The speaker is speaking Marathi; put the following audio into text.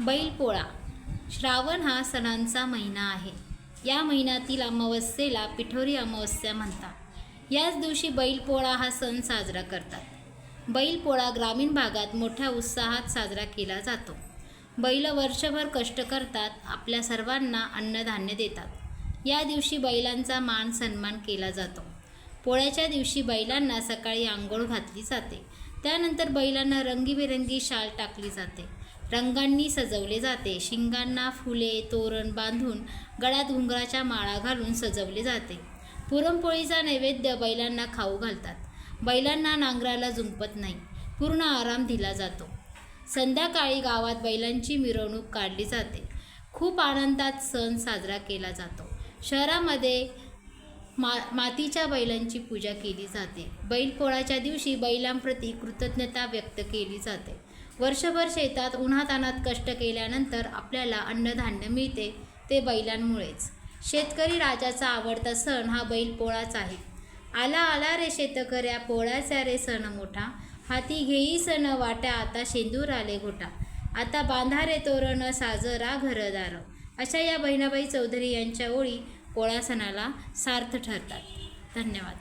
बैलपोळा. श्रावण हा सणांचा महिना आहे. या महिन्यातील अमावस्येला पिठोरी अमावस्या म्हणतात. याच दिवशी बैलपोळा हा सण साजरा करतात. बैलपोळा ग्रामीण भागात मोठ्या उत्साहात साजरा केला जातो. बैल वर्षभर कष्ट करतात आपल्या सर्वांना अन्नधान्य देतात. या दिवशी बैलांचा मान सन्मान केला जातो. पोळ्याच्या दिवशी बैलांना सकाळी आंघोळ घातली जाते. त्यानंतर बैलांना रंगीबेरंगी शाल टाकली जाते. रंगांनी सजवले जाते. शिंगांना फुले तोरण बांधून गळ्यात घुंगराच्या माळा घालून सजवले जाते. पुरणपोळीचा नैवेद्य बैलांना खाऊ घालतात. बैलांना नांगराला जुंपत नाही. पूर्ण आराम दिला जातो. संध्याकाळी गावात बैलांची मिरवणूक काढली जाते. खूप आनंदात सण साजरा केला जातो. शहरामध्ये मा मातीच्या बैलांची पूजा केली जाते. बैलपोळाच्या दिवशी बैलांप्रती कृतज्ञता व्यक्त केली जाते. वर्षभर शेतात उन्हातानात कष्ट केल्यानंतर आपल्याला अन्नधान्य मिळते ते बैलांमुळेच. शेतकरी राजाचा आवडता सण हा बैलपोळाच आहे. आला आला रे शेतकऱ्या पोळ्याचा रे सण मोठा. हाती घेई सण वाट्या आता शेंदूर आले घोटा. आता बांधा रे तोरण साजरा घरदार अशा या बहिणाबाई चौधरी यांच्या ओळी पोळा सणाला सार्थ ठरतात. धन्यवाद.